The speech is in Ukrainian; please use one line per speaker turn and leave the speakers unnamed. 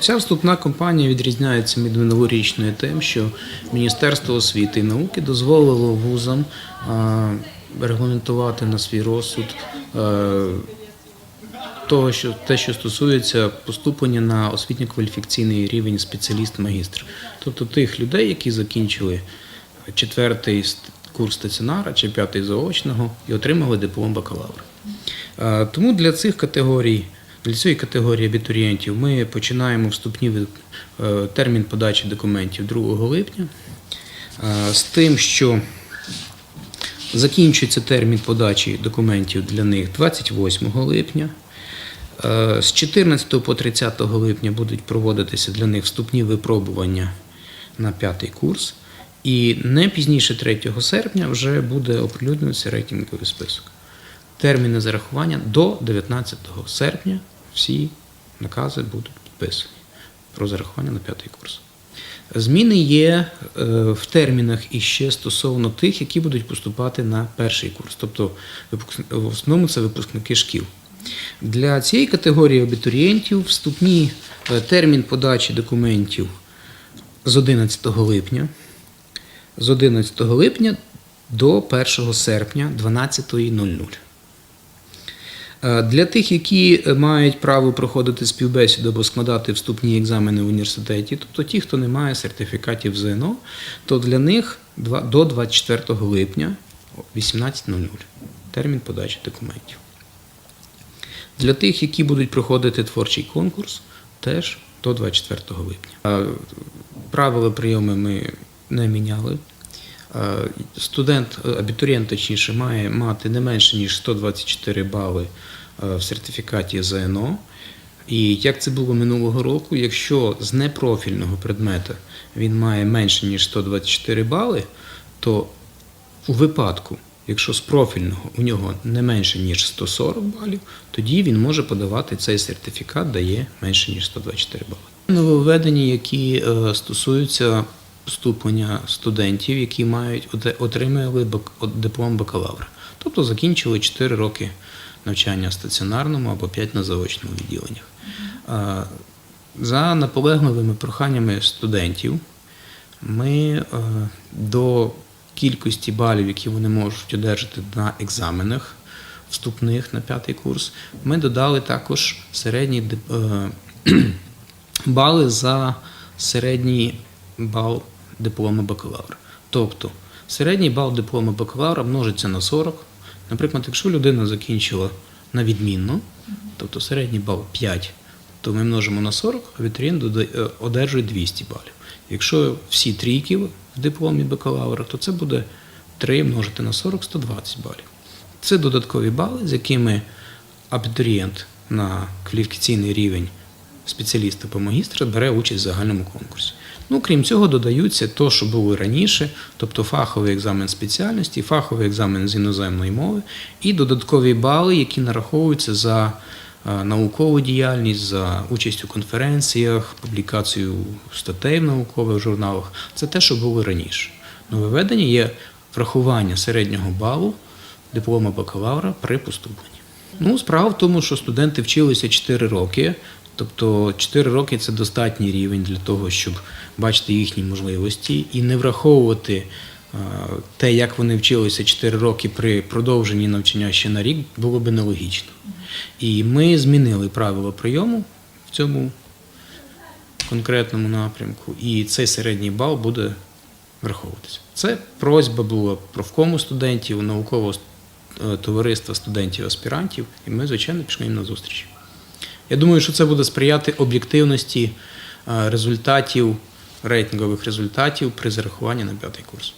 Ця вступна кампанія відрізняється від минулорічної тим, що Міністерство освіти і науки дозволило вузам регламентувати на свій розсуд того, що те, що стосується поступлення на освітньо-кваліфікаційний рівень спеціаліст-магістр, тобто тих людей, які закінчили четвертий курс стаціонара чи п'ятий заочного і отримали диплом бакалавра. Тому для цих категорій, для цієї категорії абітурієнтів ми починаємо вступні е, термін подачі документів 2 липня е, з тим, що закінчується термін подачі документів для них 28 липня. Е, З 14 по 30 липня будуть проводитися для них вступні випробування на п'ятий курс. І не пізніше 3 серпня вже буде оприлюднюватися рейтинговий список. Терміни зарахування до 19 серпня всі накази будуть підписані про зарахування на п'ятий курс. Зміни є е, в термінах іще стосовно тих, які будуть поступати на перший курс. Тобто в основному це випускники шкіл. Для цієї категорії абітурієнтів вступні е, термін подачі документів з 11 липня, з 11 липня до 1 серпня 12.00. Е, Для тих, які е, мають право проходити співбесіду або складати вступні екзамени в університеті, тобто ті, хто не має сертифікатів ЗНО, то для них до 24 липня 18.00 термін подачі документів. Для тих, які будуть проходити творчий конкурс, теж до 24 липня. Е, Правила прийому ми не міняли. Е, Студент, е, абітурієнт, точніше, має мати не менше ніж 124 бали е, в сертифікаті ЗНО. І як це було минулого року, якщо з непрофільного предмета він має менше ніж 124 бали, то у випадку, якщо з профільного у нього не менше ніж 140 балів, тоді він може подавати цей сертифікат, дає менше ніж 124 бали. Нововведення, які стосуються поступлення студентів, які мають отримали диплом бакалавра, тобто закінчили 4 роки навчання в стаціонарному або 5 на заочному відділеннях. За наполегливими проханнями студентів ми е, до кількості балів, які вони можуть одержати на екзаменах вступних на п'ятий курс, ми додали також середні е, бали за середній бал диплому бакалавра. Тобто середній бал диплому бакалавра множиться на 40. Наприклад, якщо людина закінчила на відмінно, тобто середній бал 5, то ми множимо на 40, а абітурієнт е, одержує 200 балів. Якщо всі трійки в дипломі бакалавра, то це буде 3 множити на 40 120 балів. Це додаткові бали, з якими абітурієнт на кваліфікаційний рівень спеціаліста по магістра бере участь в загальному конкурсі. Ну, крім цього, додаються то, що було раніше, тобто фаховий екзамен спеціальності, фаховий екзамен з іноземної мови і додаткові бали, які нараховуються за е, наукову діяльність, за участь у конференціях, публікацію статей в наукових журналах. Це те, що було раніше. Нововведення є врахування середнього балу диплома бакалавра при поступленні. Ну, справа в тому, що студенти вчилися 4 роки, тобто 4 роки це достатній рівень для того, щоб бачити їхні можливості і не враховувати е, те, як вони вчилися 4 роки при продовженні навчання ще на рік, було би нелогічно. І ми змінили правила прийому в цьому конкретному напрямку, і цей середній бал буде враховуватися. Це просьба була профкому студентів, наукового е, товариства студентів-аспірантів, і ми, звичайно, пішли їм на зустріч. Я думаю, що це буде сприяти об'єктивності е, результатів, рейтингових результатів при зарахуванні на п'ятий курс.